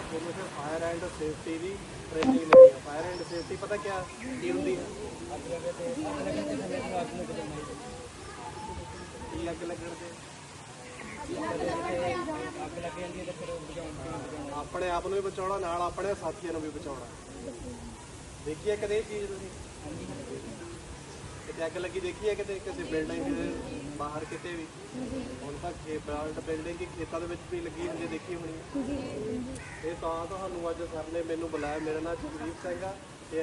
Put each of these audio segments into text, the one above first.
ਤੁਹਾਨੂੰ ਫਿਰ fire and safety ਦੀ ਟ੍ਰੇਨਿੰਗ ਲੈਣੀ ਹੈ ਫਾਇਰ ਐਂਡ ਸੇਫਟੀ ਪਤਾ ਕੀ ਕੀ ਹੁੰਦੀ ਹੈ ਅੱਗ ਲੱਗਣ ਤੇ। ਆਪਣੇ ਆਪ ਨੂੰ ਵੀ ਬਚਾਉਣਾ, ਨਾਲ ਆਪਣੇ ਸਾਥੀਆਂ ਨੂੰ ਵੀ ਬਚਾਉਣਾ। ਦੇਖੀਏ ਕਦੇ ਇਹ ਚੀਜ਼ ਤੁਸੀਂ? ਕਿਤੇ ਅੱਗ ਲੱਗੀ ਦੇਖੀ ਹੈ ਕਿਤੇ ਕਿਸੇ ਬਿਲਡਿੰਗ ਦੇ ਬਾਹਰ ਕਿਤੇ ਵੀ? ਹੁਣ ਤਾਂ ਖੇ ਬ੍ਰਾਂਡ ਬਿਲਡਿੰਗ ਦੀ ਖੇਤਾਂ ਦੇ ਵਿੱਚ ਵੀ ਲੱਗੀ ਹੁੰਦੀ ਹੈ, ਦੇਖੀ ਹੋਣੀ ਹੈ। ਇਹ ਤਾਂ ਤੁਹਾਨੂੰ ਅੱਜ ਸਰ ਨੇ ਮੈਨੂੰ ਬੁਲਾਇਆ ਮੇਰਾ ਨਾਮ ਜਗਦੀਪ ਸਿੰਘ ਆ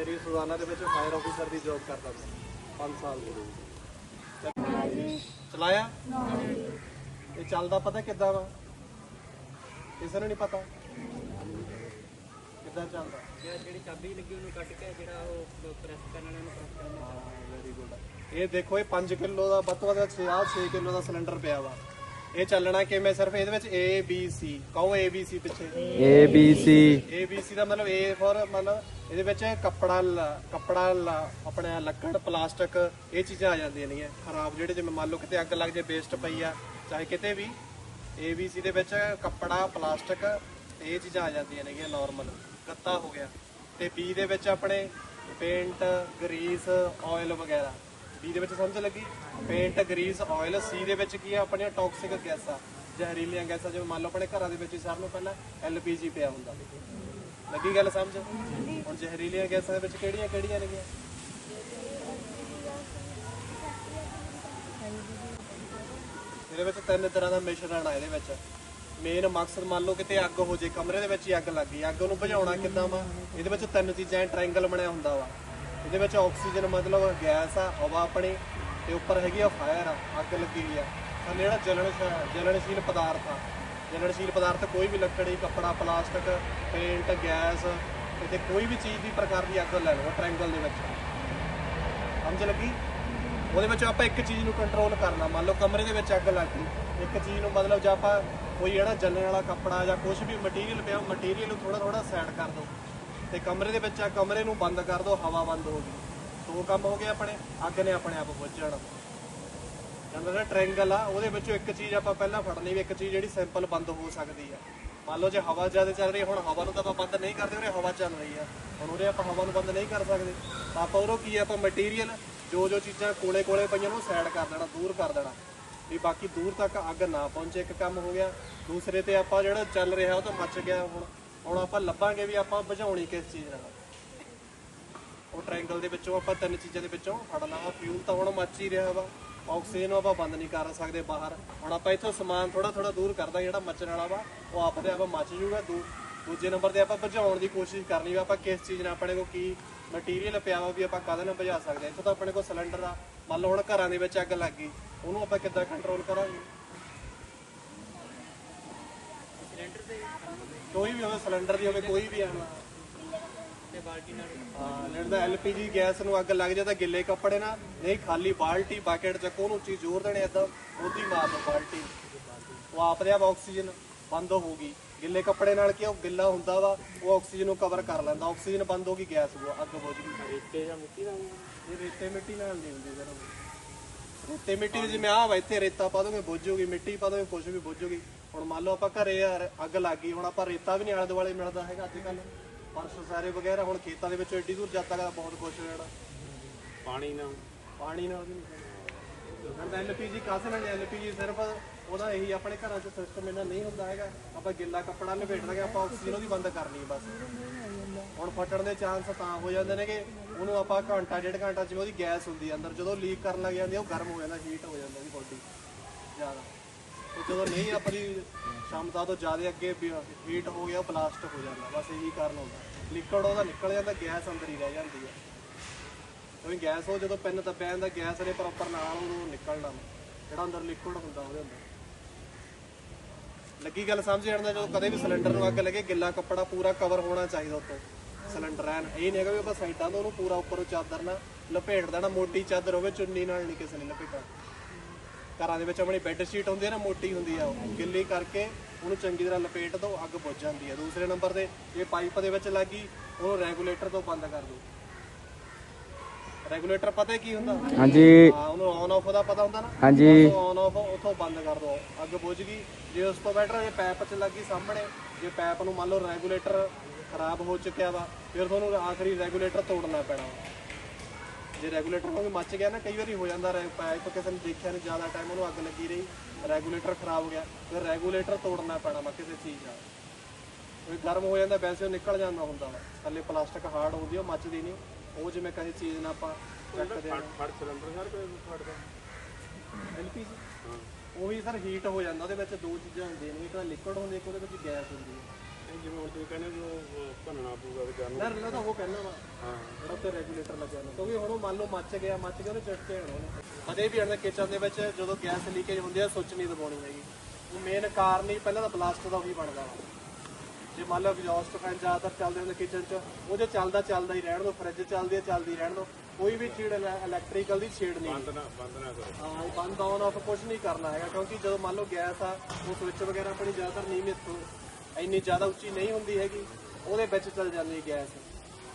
ਅਰੀ ਸੁਜ਼ਾਨਾ ਦੇ ਵਿੱਚ ਫਾਇਰ ਆਫੀਸਰ ਦੀ ਜੌਬ ਕਰਦਾ ਸੀ 5 ਸਾਲ ਦੇ। ਲਈ ਚਲਾਇਆ ਇਹ ਚੱਲਦਾ ਪਤਾ ਕਿੱਦਾਂ ਵਾ? ਕਿਸੇ ਨੂੰ ਨਹੀਂ ਪਤਾ? ਕਿੱਦਾਂ ਚੱਲਦਾ? ਜਿਹੜੀ ਚਾਬੀ ਲੱਗੀ ਉਹਨੂੰ ਕੱਟ ਕੇ ਜਿਹੜਾ ਉਹ ਪ੍ਰੈਸ ਕਰਨ ਵਾਲਾ ਨੂੰ ਪ੍ਰੈਸ ਕਰਨਾ ਵੈਰੀ ਗੁੱਡ ਇਹ ਦੇਖੋ ਇਹ 5 ਕਿਲੋ ਦਾ ਵੱਧ ਤੋਂ ਵੱਧ 6 ਆ 6 ਕਿਲੋ ਦਾ ਸਿਲੰਡਰ ਪਿਆ ਵਾ। ਇਹ ਚੱਲਣਾ ਕਿਵੇਂ? ਸਿਰਫ ਇਹਦੇ ਵਿੱਚ A B C ਕਹੋ A B C ਪਿੱਛੇ। A B C A B C ਦਾ ਮਤਲਬ A ਫॉर ਮਤਲਬ ਇਹਦੇ ਵਿੱਚ ਕੱਪੜਾ ਕੱਪੜਾ ਆਪਣੇ ਲੱਕੜ ਪਲਾਸਟਿਕ ਇਹ ਚੀਜ਼ਾਂ ਆ ਜਾਂਦੀਆਂ ਨੇ ਖਰਾਬ ਜਿਹੜੇ ਜਿਵੇਂ ਮੰਨ ਲਓ ਕਿਤੇ ਅੱਗ ਲੱਗ ਜੇ ਵੇਸਟ ਪਈ ਆ ਚਾਹੇ ਕਿਤੇ ਵੀ A B C ਦੇ ਵਿੱਚ ਕੱਪੜਾ ਪਲਾਸਟਿਕ ਇਹ ਚੀਜ਼ਾਂ ਆ ਜਾਂਦੀਆਂ ਨੇਗੀਆਂ ਨਾਰਮਲ ਗੱਤਾ ਹੋ ਗਿਆ। ਤੇ B ਦੇ ਵਿੱਚ ਆਪਣੇ ਪੇਂਟ ਗਰੀਸ ਆਇਲ ਵਗੈਰਾ। B ਦੇ ਵਿੱਚ ਸਮਝ ਲੱਗੀ? ਪੇਂਟ ਗਰੀਸ ਆਇਲ C ਦੇ ਵਿੱਚ ਕੀ ਆ? ਆਪਣੀਆਂ ਟੌਕਸਿਕ ਗੈਸਾਂ, ਜ਼ਹਿਰੀਲੀਆਂ ਗੈਸਾਂ, ਜਿਵੇਂ ਮੰਨ ਲਓ ਆਪਣੇ ਘਰਾਂ ਦੇ ਵਿੱਚ ਹੀ ਸਾਰਿਆਂ ਨੂੰ ਪਹਿਲਾਂ LPG ਪਿਆ ਹੁੰਦਾ। ਲੱਗੀ ਗੱਲ ਸਮਝ? ਹੁਣ ਜ਼ਹਿਰੀਲੀਆਂ ਗੈਸਾਂ ਦੇ ਵਿੱਚ ਕਿਹੜੀਆਂ ਕਿਹੜੀਆਂ ਨੇਗੀਆਂ ਇਹਦੇ ਵਿੱਚ ਤਿੰਨ ਤਰ੍ਹਾਂ ਦਾ ਮਿਸ਼ਰਣ ਆ ਇਹਦੇ ਵਿੱਚ। ਮੇਨ ਮਕਸਦ ਮੰਨ ਲਓ ਕਿਤੇ ਅੱਗ ਹੋ ਜੇ, ਕਮਰੇ ਦੇ ਵਿੱਚ ਹੀ ਅੱਗ ਲੱਗ ਗਈ, ਅੱਗ ਨੂੰ ਬੁਝਾਉਣਾ ਕਿੱਦਾਂ ਵਾ? ਇਹਦੇ ਵਿੱਚ ਤਿੰਨ ਚੀਜ਼ਾਂ ਟ੍ਰਾਇੰਗਲ ਬਣਿਆ ਹੁੰਦਾ ਵਾ। ਇਹਦੇ ਵਿੱਚ ਆਕਸੀਜਨ ਮਤਲਬ ਗੈਸ ਆ, ਹਵਾ ਆਪਣੀ, ਤੇ ਉੱਪਰ ਹੈਗੀ ਆ ਫਾਇਰ ਆ, ਅੱਗ ਲੱਗੀ ਹੋਈ ਆ। ਥੱਲੇ ਜਿਹੜਾ ਜਲਣ ਜਲਣਸ਼ੀਲ ਪਦਾਰਥ ਆ, ਜਲਣਸ਼ੀਲ ਪਦਾਰਥ ਕੋਈ ਵੀ ਲੱਕੜੀ, ਕੱਪੜਾ, ਪਲਾਸਟਿਕ ਪੇਂਟ ਗੈਸ ਤੇ ਕੋਈ ਵੀ ਚੀਜ਼ ਦੀ ਪ੍ਰਕਾਰ ਦੀ ਅੱਗ ਲੈ ਲਓ ਟ੍ਰਾਇੰਗਲ ਦੇ ਵਿੱਚ। ਸਮਝ ਲੱਗੀ? ਉਹਦੇ ਵਿੱਚ ਆਪਾਂ ਇੱਕ ਚੀਜ਼ ਨੂੰ ਕੰਟਰੋਲ ਕਰਨਾ, ਮੰਨ ਲਓ ਕਮਰੇ ਦੇ ਵਿੱਚ ਅੱਗ ਲੱਗ ਗਈ, ਇੱਕ ਚੀਜ਼ ਨੂੰ ਮਤਲਬ ਜੇ ਆਪਾਂ ਕੋਈ ਜਿਹੜਾ ਜਲਣ ਵਾਲਾ ਕੱਪੜਾ ਜਾਂ ਕੁਝ ਵੀ ਮਟੀਰੀਅਲ ਪਿਆ ਮਟੀਰੀਅਲ ਨੂੰ ਥੋੜਾ ਥੋੜਾ ਸਾਈਡ ਕਰ ਦਿਓ ਤੇ ਕਮਰੇ ਦੇ ਵਿੱਚ ਆ, ਕਮਰੇ ਨੂੰ ਬੰਦ ਕਰ ਦਿਓ ਹਵਾ ਬੰਦ ਹੋ ਗਈ। ਦੋ ਕੰਮ ਹੋ ਗਏ ਆਪਣੇ, ਅੱਗ ਨੇ ਆਪਣੇ ਆਪ ਬੁੱਝ ਜਾਣਾ ਜਿਹੜਾ ਨਾ ਟ੍ਰਾਇੰਗਲ ਆ, ਉਹਦੇ ਵਿੱਚੋਂ ਇੱਕ ਚੀਜ਼ ਆਪਾਂ ਪਹਿਲਾਂ ਫੜਨੀ ਵੀ ਇੱਕ ਚੀਜ਼ ਜਿਹੜੀ ਸਿੰਪਲ ਬੰਦ ਹੋ ਸਕਦੀ ਆ। ਮੰਨ ਲਓ ਜੇ ਹਵਾ ਜ਼ਿਆਦਾ ਚੱਲ ਰਹੀ ਹੈ ਹੁਣ ਹਵਾ ਨੂੰ ਤਾਂ ਆਪਾਂ ਬੰਦ ਨਹੀਂ ਕਰਦੇ ਉਹਨੇ ਹਵਾ ਚੱਲ ਰਹੀ ਆ। ਹੁਣ ਉਹਦੇ ਆਪਾਂ ਹਵਾ ਨੂੰ ਬੰਦ ਨਹੀਂ ਕਰ ਸਕਦੇ। ਤਾਂ ਆਪਾਂ ਉਹਨੂੰ ਕੀ ਆ, ਆਪਾਂ ਮਟੀਰੀਅਲ ਜੋ ਜੋ ਚੀਜ਼ਾਂ ਕੋਲੇ ਕੋਲੇ ਪਈਆਂ ਨੂੰ ਸਾਈਡ ਕਰ ਦੇਣਾ, ਦੂਰ ਕਰ ਦੇਣਾ। ਵੀ ਬਾਕੀ ਦੂਰ ਤੱਕ ਅੱਗ ਨਾ ਪਹੁੰਚੇ, ਇੱਕ ਕੰਮ ਹੋ ਗਿਆ। ਦੂਸਰੇ ਤੇ ਆਪਾਂ ਜਿਹੜਾ ਚੱਲ ਰਿਹਾ ਉਹ ਤਾਂ ਮੱਚ ਗਿਆ ਹੁਣ। ਹੁਣ ਆਪਾਂ ਲੱਭਾਂਗੇ ਵੀ ਆਪਾਂ ਬੁਝਾਉਣੀ ਕਿਸ ਚੀਜ਼ ਨਾਲ। ਉਹ ਟ੍ਰਾਇੰਗਲ ਦੇ ਵਿੱਚੋਂ ਆਪਾਂ ਤਿੰਨ ਚੀਜ਼ਾਂ ਦੇ ਵਿੱਚੋਂ ਫੜਨਾ ਵਾ ਫਿਊਲ ਤਾਂ ਹੁਣ ਮੱਚ ਹੀ ਰਿਹਾ ਵਾ। ਆਕਸੀਜਨ ਆਪਾਂ ਬੰਦ ਨਹੀਂ ਕਰ ਸਕਦੇ ਬਾਹਰ। ਹੁਣ ਆਪਾਂ ਇੱਥੋਂ ਸਮਾਨ ਥੋੜਾ ਥੋੜਾ ਦੂਰ ਕਰਦਾ ਜਿਹੜਾ ਮੱਚਣ ਵਾਲਾ ਵਾ, ਉਹ ਆਪਦੇ ਆਪ ਮੱਚ ਜੂਗਾ। ਦੂ ਦੂਜੇ ਨੰਬਰ ਤੇ ਆਪਾਂ ਬੁਝਾਉਣ ਦੀ ਕੋਸ਼ਿਸ਼ ਕਰਨੀ ਵਾ ਆਪਾਂ ਕਿਸ ਚੀਜ਼ ਨਾਲ, ਆਪਣੇ ਕੋਲ ਕੀ ਮਟੀਰੀਅਲ ਪਿਆ ਵਾ ਵੀ ਆਪਾਂ ਕਦੇ ਨਾਲ ਬੁਝਾ ਸਕਦੇ ਹਾਂ। ਇੱਥੋਂ ਤਾਂ ਆਪਣੇ ਕੋਲ ਸਿਲੰਡਰ ਆ। ਮੰਨ ਲਓ ਹੁਣ ਘਰਾਂ ਦੇ ਵਿੱਚ ਅੱਗ ਲੱਗ ਗਈ। ਉਹਨੂੰ ਆਪਾਂ ਕਿੱਦਾਂ ਕੰਟਰੋਲ ਕਰਾਂਗੇ? ਸਿਲੰਡਰ ਤੇ ਕੋਈ ਵੀ ਹੋਵੇ ਸਿਲੰਡਰ ਦੀ ਹੋਵੇ ਕੋਈ ਵੀ ਆਣਾ ਤੇ ਬਾਲਟੀ ਨਾਲ ਹਾਂ ਜਿਹੜਾ ਐਲਪੀਜੀ ਗੈਸ ਨੂੰ ਅੱਗ ਲੱਗ ਜਾਂਦਾ ਗਿੱਲੇ ਕੱਪੜੇ ਨਾਲ ਨਹੀਂ ਖਾਲੀ ਬਾਲਟੀ ਬਾਕਟ ਚੱਕੋ ਉਹਨੂੰ ਉੱਚੀ ਜ਼ੋਰ ਦੇਣੇ ਏਦਾਂ ਉਹਦੀ ਮਾਰ ਦੋ ਬਾਲਟੀ। ਉਹ ਆਪਦੇ ਆਪ ਆਕਸੀਜਨ ਬੰਦ ਹੋਊਗੀ ਗਿੱਲੇ ਕੱਪੜੇ ਨਾਲ ਕੀ ਉਹ ਗਿੱਲਾ ਹੁੰਦਾ ਵਾ ਉਹ ਆਕਸੀਜਨ ਨੂੰ ਕਵਰ ਕਰ ਲੈਂਦਾ ਆਕਸੀਜਨ ਬੰਦ ਹੋ ਗਈ ਗੈਸ ਉਹ ਅੱਗ ਬੁਝ ਗਈ। ਰੇਤੇ ਜਾਂ ਮਿੱਟੀ ਨਾਲ ਇਹ ਰੇਤੇ ਮਿੱਟੀ ਨਾਲ ਨਹੀਂ ਹੁੰਦੀ ਸਰ ਰੇਤੇ ਮਿੱਟੀ ਦੇ ਜਿਵੇਂ ਆਹ ਵਾ ਇੱਥੇ ਰੇਤਾ ਪਾ ਦੋਗੇ ਬੁੱਝ ਜੂਗੀ ਮਿੱਟੀ ਪਾ ਦੋਗੇ ਕੁਝ ਵੀ ਬੁੱਝ ਜੂਗੀ। ਹੁਣ ਮੰਨ ਲਓ ਆਪਾਂ ਘਰੇ ਆ, ਅੱਗ ਲੱਗ ਗਈ ਹੁਣ ਆਪਾਂ ਰੇਤਾ ਵੀ ਨਹੀਂ ਆਲੇ ਦੁਆਲੇ ਮਿਲਦਾ ਹੈਗਾ ਅੱਜ ਕੱਲ ਫਰਸ਼ ਸਾਰੇ ਵਗੈਰਾ ਹੁਣ ਖੇਤਾਂ ਦੇ ਵਿੱਚ ਐਡੀ ਦੂਰ ਜਦ ਬਹੁਤ ਕੁਝ ਜਾਣਾ ਪਾਣੀ ਨਾਲ। ਪਾਣੀ ਨਾਲ ਵੀ ਨਹੀਂ ਹੁਣ ਐਲਪੀਜੀ ਕਾਸੇ ਨਾਲ ਐਲਪੀਜੀ ਸਿਰਫ ਉਹਦਾ ਇਹੀ ਆਪਣੇ ਘਰਾਂ 'ਚ ਸਿਸਟਮ ਇਹਨਾਂ ਨਹੀਂ ਹੁੰਦਾ ਹੈਗਾ। ਆਪਾਂ ਗਿੱਲਾ ਕੱਪੜਾ ਲਪੇਟ ਦਾਂਗੇ ਆਪਾਂ ਆਕਸੀਜਨ ਉਹਦੀ ਬੰਦ ਕਰਨੀ ਹੈ ਬਸ। ਹੁਣ ਫਟਣ ਦੇ ਚਾਂਸ ਤਾਂ ਹੋ ਜਾਂਦੇ ਨੇ ਕਿ ਉਹਨੂੰ ਆਪਾਂ ਘੰਟਾ, ਡੇਢ ਘੰਟਾ ਜਿਵੇਂ ਉਹਦੀ ਗੈਸ ਹੁੰਦੀ ਅੰਦਰ, ਜਦੋਂ ਲੀਕ ਕਰਨ ਲੱਗ ਜਾਂਦੀ ਉਹ ਗਰਮ ਹੋ ਜਾਂਦਾ ਹੀਟ ਹੋ ਜਾਂਦਾ ਉਹਦੀ ਬੋਡੀ ਜ਼ਿਆਦਾ। ਤੇ ਜਦੋਂ ਨਹੀਂ ਆਪਣੀ ਸ਼ਮਤਾ ਤੋਂ ਜ਼ਿਆਦਾ ਅੱਗੇ ਹੀਟ ਹੋ ਗਿਆ, ਉਹ ਬਲਾਸਟ ਹੋ ਜਾਂਦਾ। ਬਸ ਇਹੀ ਕਾਰਨ ਹੁੰਦਾ। ਲਿਕਵਿਡ ਉਹਦਾ ਨਿਕਲ ਜਾਂਦਾ, ਗੈਸ ਅੰਦਰ ਹੀ ਰਹਿ ਜਾਂਦੀ ਹੈ ਕਿਉਂਕਿ ਗੈਸ ਉਹ ਜਦੋਂ ਪੈਨ ਦੱਬਿਆ ਜਾਂਦਾ, ਗੈਸ ਨੇ ਪ੍ਰੋਪਰ ਨਾਲ ਉਹਨੂੰ ਨਿਕਲਣਾ। ਜਿਹੜਾ ਅੰਦਰ ਲਿਕਵਿਡ ਹੁੰਦਾ, ਉਹਦੇ ਅੰਦਰ। ਲੱਗੀ ਗੱਲ ਸਮਝ ਜਾਂਦਾ ਜਦੋਂ ਕਦੇ ਵੀ ਸਿਲੰਡਰ ਨੂੰ ਅੱਗ ਲੱਗੇ, ਗਿੱਲਾ ਕੱਪੜਾ ਪੂਰਾ ਕਵਰ ਹੋਣਾ ਚਾਹੀਦਾ ਉੱਤੋਂ। ਸਿਲੰਡਰ ਐਨ, ਇਹ ਨਹੀਂ ਹੈਗਾ ਵੀ ਆਪਾਂ ਸਾਈਡਾਂ ਤੋਂ ਉਹਨੂੰ ਪੂਰਾ ਉੱਪਰੋਂ ਚਾਦਰ ਨਾਲ ਲਪੇਟ ਦੇਣਾ, ਮੋਟੀ ਚਾਦਰ ਹੋਵੇ, ਚੁੰਨੀ ਨਾਲ ਨਹੀਂ ਕਿਸੇ ਨੇ ਲਪੇਟਣਾ। ਘਰਾਂ ਦੇ ਵਿੱਚ ਆਪਣੀ ਬੈੱਡ ਸ਼ੀਟ ਹੁੰਦੀ ਹੈ ਨਾ, ਮੋਟੀ ਹੁੰਦੀ ਆ ਉਹ। ਗਿੱਲੀ ਕਰਕੇ ਉਹਨੂੰ ਚੰਗੀ ਤਰ੍ਹਾਂ ਲਪੇਟ ਦੋ, ਅੱਗ ਬੁੱਝ ਜਾਂਦੀ ਹੈ ਦੂਸਰੇ ਨੰਬਰ ਤੇ, ਜੇ ਪਾਈਪ ਦੇ ਵਿੱਚ ਲੱਗੀ, ਉਹਨੂੰ ਰੈਗੂਲੇਟਰ ਤੋਂ ਬੰਦ ਕਰ ਦਿਓ ਰੈਗੂਲੇਟਰ ਪਤਾ ਕੀ ਹੁੰਦਾ? ਹਾਂਜੀ। ਹਾਂ ਉਹਨੂੰ ਔਨ ਆਫ ਦਾ ਪਤਾ ਹੁੰਦਾ ਨਾ। ਹਾਂਜੀ। ਔਨ ਆਫ ਉਥੋਂ ਬੰਦ ਕਰ ਦੋ। ਅੱਗ ਬੁਝ ਗਈ। ਜੇ ਉਸ ਤੋਂ ਬੈਟਰ ਜੇ ਪੈਪ ਚ ਲੱਗੀ ਸਾਹਮਣੇ ਜੇ ਪੈਪ ਨੂੰ ਮੰਨ ਲਓ ਰੈਗੂਲੇਟਰ ਖਰਾਬ ਹੋ ਚੁੱਕਿਆ ਵਾ ਫਿਰ ਤੁਹਾਨੂੰ ਆਖਰੀ ਰੈਗੂਲੇਟਰ ਤੋੜਨਾ ਪੈਣਾ ਵਾ। ਜੇ ਰੈਗੂਲੇਟਰ ਕੋਈ ਮੱਚ ਗਿਆ ਨਾ ਕਈ ਵਾਰੀ ਹੋ ਜਾਂਦਾ ਰੈ- ਪਾਈਪ ਕਿਸੇ ਨੇ ਦੇਖਿਆ ਨਹੀਂ ਜ਼ਿਆਦਾ ਟਾਈਮ ਉਹਨੂੰ ਅੱਗ ਲੱਗੀ ਰਹੀ ਰੈਗੂਲੇਟਰ ਖਰਾਬ ਹੋ ਗਿਆ ਫਿਰ ਰੈਗੂਲੇਟਰ ਤੋੜਨਾ ਪੈਣਾ ਵਾ ਕਿਸੇ ਚੀਜ਼ ਦਾ ਕੋਈ ਗਰਮ ਹੋ ਜਾਂਦਾ ਵੈਸੇ ਉਹ ਨਿਕਲ ਜਾਂਦਾ ਹੁੰਦਾ ਵਾ। ਥੱਲੇ ਪਲਾਸਟਿਕ ਹਾਰਡ ਹੁੰਦੀ ਆ, ਉਹ ਮੱਚਦੀ ਨਹੀਂ ਉਹ ਜਿਵੇਂ ਕਿਸੇ ਚੀਜ਼ ਨਾਲ ਆਪਾਂ ਚੱਕਦੇ ਆ। ਫੜ ਸਿਲੰਡਰ ਸਰ ਕੋਈ ਫੜਦਾ। ਐਲਪੀਜੀ ਉਹੀ ਸਰ ਹੀਟ ਹੋ ਜਾਂਦਾ ਉਹਦੇ ਵਿੱਚ ਦੋ ਚੀਜ਼ਾਂ ਹੁੰਦੀਆਂ ਨੇ ਇੱਕ ਤਾਂ ਲਿਕਵਿਡ ਹੁੰਦੀ ਇੱਕ ਉਹਦੇ ਵਿੱਚ ਗੈਸ ਹੁੰਦੀ ਹੈ। ਇਹ ਜਿਵੇਂ ਹੁਣ ਤੁਸੀਂ ਕਹਿੰਦੇ ਵੀ ਉਹ ਭੰਨਣਾ ਪਊਗਾ ਵੀ ਜਾਨੂੰ ਨਾ ਰਲਾ ਤਾਂ ਉਹ ਕਹਿੰਦਾ ਵਾ। ਹਾਂ। ਜਿਹੜਾ ਉੱਤੇ ਰੈਗੂਲੇਟਰ ਲੱਗਿਆ ਹੁੰਦਾ। ਕਿਉਂਕਿ ਹੁਣ ਉਹ ਮੰਨ ਲਓ ਮੱਚ ਗਿਆ ਮੱਚ ਗਿਆ ਉਹਨੇ ਚਿੱਟੇ ਹੋਣਾ ਉਹਨੇ ਅਜੇ ਵੀ ਅੰਦਰ ਕਿਚਨ ਦੇ ਵਿੱਚ ਜਦੋਂ ਗੈਸ ਲੀਕੇਜ ਹੁੰਦੀ ਹੈ ਸੁੱਚ ਨਹੀਂ ਦਬਾਉਣੀ ਹੈਗੀ। ਉਹ ਮੇਨ ਕਾਰਨ ਹੀ ਪਹਿਲਾਂ ਤਾਂ ਬਲਾਸਟ ਦਾ ਉਹੀ ਬਣਦਾ ਵਾ। ਜੇ ਮੰਨ ਲਓ ਐਗਜ਼ੌਸਟ ਫੈਨ ਜ਼ਿਆਦਾਤਰ ਚੱਲਦੇ ਹੁੰਦੇ ਕਿਚਨ 'ਚ ਉਹ ਜੇ ਚੱਲਦਾ ਚੱਲਦਾ ਹੀ ਰਹਿਣ ਦੋ ਫ੍ਰਿਜ ਚੱਲਦੀ ਹੈ ਚੱਲਦੀ ਰਹਿਣ ਦੋ। ਕੋਈ ਵੀ ਚੀੜ ਇਲੈਕਟ੍ਰੀਕਲ ਦੀ ਛੇੜ ਨਹੀਂ। ਬੰਦ ਨਾ ਬੰਦ ਨਾ ਕਰੋ। ਹਾਂ ਇਹ ਬੰਦ ਆਨ ਆਫ ਕੁਝ ਨਹੀਂ ਕਰਨਾ ਹੈਗਾ ਕਿਉਂਕਿ ਜਦੋਂ ਮੰਨ ਲਓ ਗੈਸ ਆ ਉਹ ਸਵਿਚ ਵਗੈਰਾ ਆਪਣੀ ਜ਼ਿਆਦਾਤਰ ਨੀਮਿਤ ਹੋ ਇੰਨੀ ਜ਼ਿਆਦਾ ਉੱਚੀ ਨਹੀਂ ਹੁੰਦੀ ਹੈਗੀ ਉਹਦੇ ਵਿੱਚ ਚੱਲ ਜਾਂਦੀ ਗੈਸ।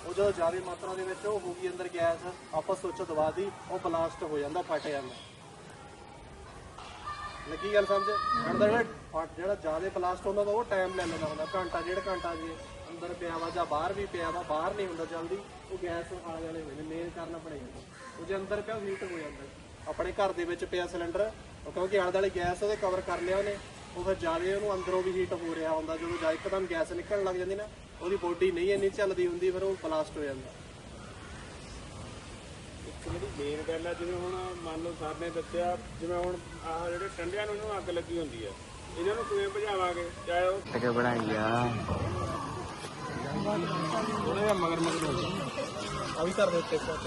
ਉਹ ਜਦੋਂ ਜ਼ਿਆਦਾ ਮਾਤਰਾ ਦੇ ਵਿੱਚ ਉਹ ਹੋ ਗਈ ਅੰਦਰ ਗੈਸ ਆਪਾਂ ਸਵਿਚ ਦਬਾ ਦੀ ਉਹ ਬਲਾਸਟ ਹੋ ਜਾਂਦਾ ਫਟ ਜਾਂਦਾ। ਲੱਗੀ ਗੱਲ ਸਮਝ? ਅੰਦਰ ਜਿਹੜਾ ਫਟ ਜਿਹੜਾ ਜ਼ਿਆਦਾ ਪਲਾਸਟ ਹੁੰਦਾ ਵਾ ਉਹ ਟਾਈਮ ਲੈ ਲੈਂਦਾ ਹੁੰਦਾ ਘੰਟਾ ਡੇਢ ਘੰਟਾ ਜੇ ਅੰਦਰ ਪਿਆ ਵਾ ਜਾਂ ਬਾਹਰ ਵੀ ਪਿਆ ਵਾ, ਬਾਹਰ ਨਹੀਂ ਹੁੰਦਾ ਜਲਦੀ, ਉਹ ਗੈਸ ਆ ਜਾਣੇ ਹੋਏ ਨੇ ਮੇਨ ਕਾਰਨ ਕਰਨਾ ਪੜੇਗਾ ਉਹ ਜੇ ਅੰਦਰ ਪਿਆ ਹੀਟ ਹੋ ਜਾਂਦਾ। ਆਪਣੇ ਘਰ ਦੇ ਵਿੱਚ ਪਿਆ ਸਿਲੰਡਰ ਉਹ ਕਿਉਂਕਿ ਆਲੇ ਦੁਆਲੇ ਗੈਸ ਉਹਦੇ ਕਵਰ ਕਰ ਲਿਆ ਉਹਨੇ, ਉਹ ਫਿਰ ਜ਼ਿਆਦਾ ਉਹਨੂੰ ਅੰਦਰੋਂ ਵੀ ਹੀਟ ਹੋ ਰਿਹਾ ਹੁੰਦਾ। ਜਦੋਂ ਜਾਂ ਇੱਕਦਮ ਗੈਸ ਨਿਕਲਣ ਲੱਗ ਜਾਂਦੀ ਨਾ, ਉਹਦੀ ਬੋਡੀ ਨਹੀਂ ਇੰਨੀ ਚੱਲਦੀ ਹੁੰਦੀ, ਫਿਰ ਉਹ ਬਲਾਸਟ ਹੋ ਜਾਂਦਾ। ਜਿਹੜੀ ਮੇਨ ਗੱਲ ਆ ਜਿਵੇਂ ਹੁਣ ਮੰਨ ਲਓ ਸਰ ਨੇ ਦੱਸਿਆ ਜਿਵੇਂ ਹੁਣ ਆਹ ਜਿਹੜੇ ਟੰਡਿਆਂ ਨੂੰ ਇਹਨੂੰ ਅੱਗ ਲੱਗੀ ਹੁੰਦੀ ਆ। ਇਹਨਾਂ ਨੂੰ ਕਿਵੇਂ ਬੁਝਾਵਾਂਗੇ ਚਾਹੇ ਉਹ ਟਕੇ ਬਣਾਈ ਆ। ਥੋੜਾ ਜਿਹਾ ਮਗਰ ਮਗਰ ਹੋ ਜਾਏ ਆ ਵੀ ਕਰ ਦੇ ਉੱਤੇ ਸੱਚ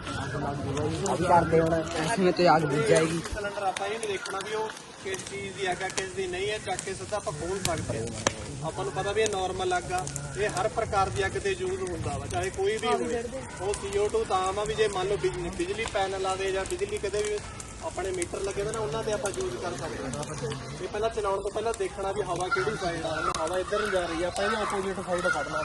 ਅਭੀ ਕਰਦੇ ਹੁਣ ਐਸਮੇ ਤੇ ਆਗ ਬੁਝ ਜਾਏਗੀ। ਸਿਲੰਡਰ ਆਪਾਂ ਇਹ ਨਹੀਂ ਦੇਖਣਾ ਵੀ ਉਹ ਕਿਸ ਚੀਜ਼ ਦੀ ਅੱਗ ਆ ਕਿਸ ਦੀ ਨਹੀਂ ਹੈ, ਚੱਕ ਕੇ ਸਿੱਧਾ ਆਪਾਂ ਖੋਲ ਸਕਦੇ ਹਾਂ। ਆਪਾਂ ਨੂੰ ਪਤਾ ਵੀ ਇਹ ਨਾਰਮਲ ਅੱਗ ਆ, ਇਹ ਹਰ ਪ੍ਰਕਾਰ ਦੀ ਅੱਗ ਤੇ ਯੂਜ਼ ਹੁੰਦਾ ਵਾ, ਚਾਹੇ ਕੋਈ ਵੀ ਹੋਵੇ। ਉਹ CO2 ਤਾਂ ਆ ਵੀ ਜੇ ਮੰਨ ਲਓ ਬਿਜਲੀ ਬਿਜਲੀ ਪੈਨਲ ਆ ਦੇ ਜਾਂ ਬਿਜਲੀ ਕਦੇ ਵੀ ਆਪਣੇ ਮੀਟਰ ਲੱਗੇ ਹੋਏ ਨਾ, ਉਹਨਾਂ ਤੇ ਆਪਾਂ ਯੂਜ਼ ਕਰ ਸਕਦੇ ਹਾਂ। ਇਹ ਪਹਿਲਾਂ ਚਲਾਉਣ ਤੋਂ ਪਹਿਲਾਂ ਦੇਖਣਾ ਵੀ ਹਵਾ ਕਿਹੜੀ ਸਾਈਡ ਆ ਹੁਣ ਹਵਾ ਇੱਧਰ ਨੂੰ ਜਾ ਰਹੀ ਆ, ਆਪਾਂ ਇਹਨੂੰ ਆਪੋਜ਼ਿਟ ਸਾਈਡ ਕੱਢਣਾ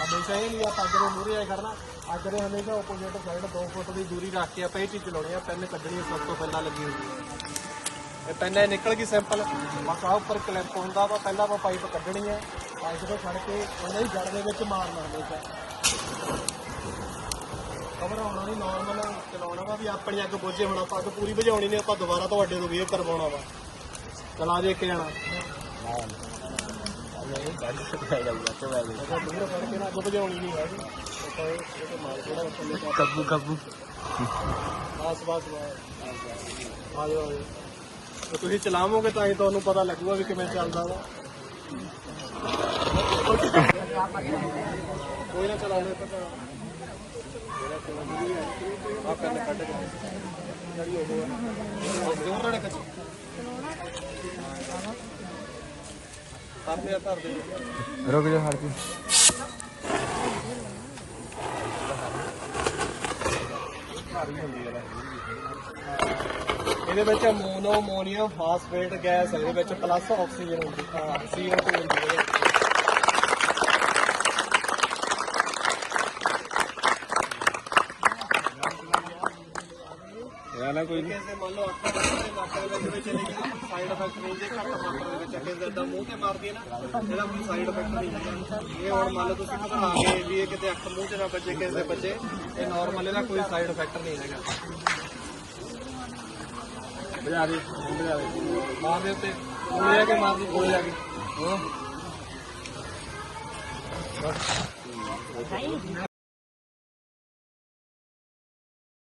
ਹਮੇਸ਼ਾ ਇਹ ਨਹੀਂ ਆਪਾਂ ਅੱਗ ਦੇ ਮੂਹਰੇ ਆਏ ਕਰਨਾ ਅੱਗ ਦੇ ਹਮੇਸ਼ਾ ਆਪੋਜ਼ਿਟ ਸਾਈਡ 2 ਫੁੱਟ ਦੀ ਦੂਰੀ ਰੱਖ ਕੇ ਆਪਾਂ ਇਹ ਚੀਜ਼ ਚਲਾਉਣੀ ਆ, ਪੈਨ ਕੱਢਣੀ ਸਭ ਤੋਂ ਪਹਿਲਾਂ ਲੱਗੀ ਹੋਈ। ਹੈ ਇਹ ਪੈਨ ਇਹ ਨਿਕਲ ਗਈ ਸਿੰਪਲ ਬਸ ਉੱਪਰ ਕਲੈਂਪ ਹੁੰਦਾ ਵਾ, ਪਹਿਲਾਂ ਆਪਾਂ ਪਾਈਪ ਕੱਢਣੀ ਹੈ ਪਾਈਪ ਤੋਂ ਛੱਡ ਕੇ ਉਹਨਾਂ ਦੀ ਜੜ ਦੇ ਵਿੱਚ ਮਾਰਨਾ ਹਮੇਸ਼ਾ ਆਉਣਾ ਨਹੀਂ ਨਾਰਮਲ ਚਲਾਉਣਾ ਵਾ ਵੀ ਆਪਣੀ ਅੱਗ ਬੁਝੇ ਹੁਣ ਪੂਰੀ ਬੁਝਾਉਣੀ ਆਪਾਂ ਦੁਬਾਰਾ ਤੁਹਾਡੇ ਤੋਂ ਕਰਵਾਉਣਾ ਵਾ। ਚਲਾ ਜਾਣਾ। ਤੇ ਕੱਬੂ ਕੱਬੂ ਆਸ ਆ ਜਾਓ ਤੇ ਤੁਸੀਂ ਚਲਾਵੋਗੇ ਤਾਂ ਹੀ ਤੁਹਾਨੂੰ ਪਤਾ ਲੱਗੂਗਾ ਵੀ ਕਿਵੇਂ ਚੱਲਦਾ ਵਾ। ਕੋਈ ਨਾ ਚਲਾਉਣੇ ਪਤਾ ਰੁਕ ਜਾ ਹਟ ਜੀ ਇਹਦੇ ਵਿੱਚ ਮੋਨੋ ਅਮੋਨੀਅਮ ਫਾਸਫੇਟ ਗੈਸ ਹੈ, ਇਹਦੇ ਵਿੱਚ ਪਲੱਸ ਆਕਸੀਜਨ ਹੁੰਦੀ, ਹਾਂ CO2 ਹੁੰਦੀ ਹੈ। ਇਹ ਨਾ ਕੋਈ ਕਿਸੇ ਮੰਨ ਲਓ ਅੱਖਾਂ ਦੇ ਨੱਕ ਦੇ ਵਿੱਚ ਚਲੇ ਗਈ ਸਾਈਡ ਇਫੈਕਟ ਨਹੀਂ ਜੇ, ਘੱਟ ਮਾਤਰਾ ਦੇ ਵਿੱਚ ਕਿਸੇ ਦੇ ਇਦਾਂ ਮੂੰਹ ਤੇ ਮਾਰਦੀ ਹੈ ਨਾ, ਇਹਦਾ ਕੋਈ ਸਾਈਡ ਇਫੈਕਟ ਨਹੀਂ ਹੈਗਾ ਇਹ ਹੁਣ ਮੰਨ ਲਓ ਤੁਸੀਂ ਘਬਰਾ ਗਏ ਵੀ ਇਹ ਕਿਤੇ ਅੱਖ ਮੂੰਹ 'ਚ ਨਾ ਵੱਜੇ, ਕਿਸੇ ਦੇ ਵੱਜੇ, ਇਹ ਨਾਰਮਲ ਇਹਦਾ ਕੋਈ ਸਾਈਡ ਇਫੈਕਟ ਨਹੀਂ ਹੈਗਾ। ਬੁਝਾ ਦੇ ਬੁਝਾ ਦੇ। ਮਾਰ ਦੇ ਉੱਤੇ। ਕੋਲੇ ਆ ਕੇ ਮਾਰਦੀ ਕੋਲੇ ਆ ਕੇ।